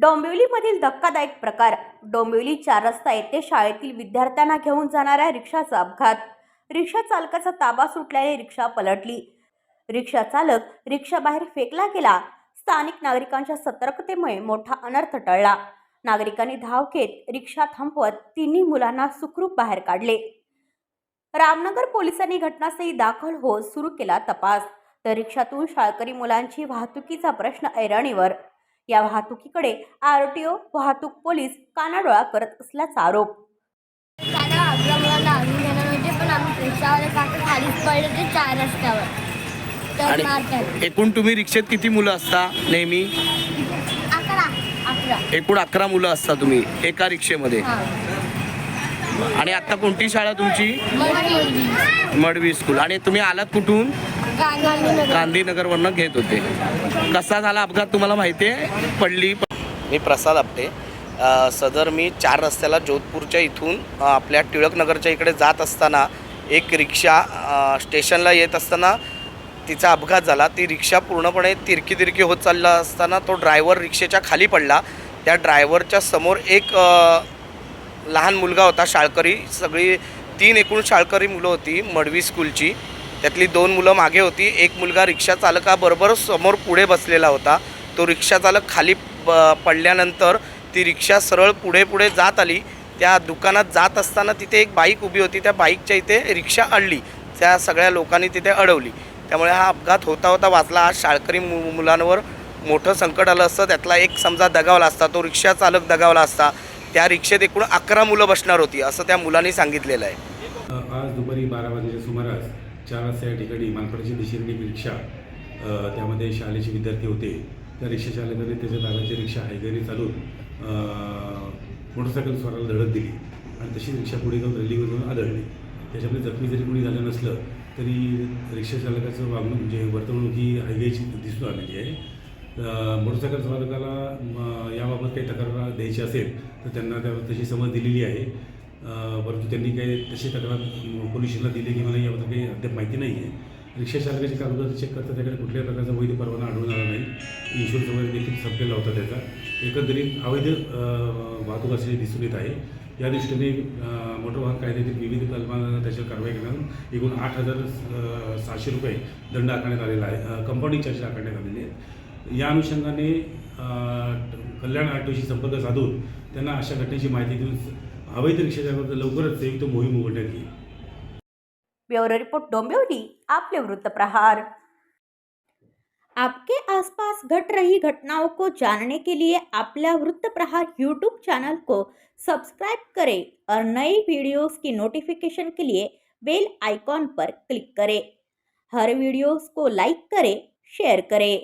डोंबिवलीमधील धक्कादायक प्रकार. डोंबिवली चार रस्ता येथे शाळेतील विद्यार्थ्यांना घेऊन जाणाऱ्या रिक्षाचा अपघात. रिक्षा चालकाचा ताबा सुटल्याने रिक्षा पलटली. रिक्षा चालक रिक्षाबाहेर फेकला गेला. स्थानिक नागरिकांच्या सतर्कतेमुळे मोठा अनर्थ टळला. नागरिकांनी धाव घेत रिक्षा थांबवत तिन्ही मुलांना सुखरूप बाहेर काढले. रामनगर पोलिसांनी घटनास्थळी दाखल होत सुरू केला तपास. तर रिक्षातून शाळकरी मुलांची वाहतुकीचा प्रश्न ऐरणीवर या वाहतुकीकडे आर टी ओ वाहतूक पोलीस कानाडोळा करत असल्याचा आरोप. दादा आपल्या मुलांना आणून देणार होते पण आम्ही रिक्षावाले काका खालीच पडले होते चार रस्त्यावर. तर आणि मारतात एकूण तुम्ही रिक्षेत किती मुलं असता नेहमी? अकरा. अकरा. एकूण अकरा मुलं असता तुम्ही एका रिक्षेमध्ये? हां. आणि आता कोणती शाळा तुमची? मग मडवी स्कूल. आणि तुम्ही आलात कुठून? गांधीनगरवरनं घेत होते. कसा झाला अपघात तुम्हाला माहिती आहे? पडली. मी प्रसाद आपटे. सदर मी चार रस्त्याला जोधपूरच्या इथून आपल्या टिळकनगरच्या इकडे जात असताना एक रिक्षा स्टेशनला येत असताना तिचा अपघात झाला. ती रिक्षा पूर्णपणे तिरकी तिरकी होत चालला असताना तो ड्रायव्हर रिक्षेच्या खाली पडला. त्या ड्रायव्हरच्या समोर एक लहान मुलगा होता शाळकरी. सगळी तीन एकूण शाळकरी मुलं होती मडवी स्कूलची. त्यातली दोन मुलं मागे होती. एक मुलगा रिक्षा चालकाबरोबर समोर पुढे बसलेला होता. तो रिक्षा चालक खाली पडल्यानंतर ती रिक्षा सरळ पुढे पुढे जात आली. त्या दुकानात जात असताना तिथे एक बाईक उभी होती. त्या बाईकच्या इथे रिक्षा अडली. त्या सगळ्या लोकांनी तिथे अडवली. त्यामुळे हा अपघात होता होता वाचला. आज शाळकरी मु मुलांवर मोठं संकट आलं असतं. त्यातला एक समजा दगावला असता. तो रिक्षा चालक दगावला असता. त्या रिक्षेत एकूण अकरा मुलं बसणार होती असं त्या मुलांनी सांगितलेलं आहे. आज दुपारी बारा वाजेच्या सुमारास चार वाजता या ठिकाणी मानपाडची दिशेने रिक्षा त्यामध्ये शाळेचे विद्यार्थी होते. त्या रिक्षा चालकाने त्याच्या दादाची रिक्षा हायगरी चालून मोटरसायकल स्वराला धडक दिली आणि तशी रिक्षा पुढे जाऊन रेल्वेवरून आदळली. त्याच्यामध्ये जखमी जरी कोणी झालं नसलं तरी रिक्षा चालकाचं वागणूक म्हणजे वर्तवणूक ही हायवेची दिसून आलेली आहे. मोटरसायकल चालकाला याबाबत काही तक्रार द्यायची असेल तर त्यांना त्या तशी समज दिलेली आहे. परंतु त्यांनी काही तशी तक्रार पोलिसांना दिली की मला याबद्दल काही अद्याप माहिती नाही आहे. रिक्षा चालकाचे कागदपत्र चेक करता त्याकडे कुठल्याही प्रकारचा वैध परवाना आढळून आला नाही. इन्शुरन्स वगैरे देखील संपलेला होता त्याचा. एकंदरीत अवैध वाहतूक असलेली दिसून येत आहे. या दृष्टीने मोटर वाहन कायद्यातील विविध कलमांना त्याच्यावर कारवाई करण्यात एकूण आठ हजार सहाशे रुपये दंड आकारण्यात आलेला आहे. कंपाऊंडिंग चार्जेस आकारण्यात आलेले आहेत. या अनुषंगाने कल्याण आरटीओशी संपर्क साधून त्यांना अशा घटनेची माहिती देऊन अवैध रिक्षाच्या लवकरच संयुक्त मोहीम उघडण्यात ब्युरो रिपोर्ट, डोंबिवली, आपले वृत्तप्रहार आपके आसपास घट रही घटनाओं को जानने के लिए आपला वृत्त प्रहार यूट्यूब चैनल को सब्सक्राइब करें और नई वीडियोस की नोटिफिकेशन के लिए बेल आइकॉन पर क्लिक करें। हर वीडियोस को लाइक करें, शेयर करें।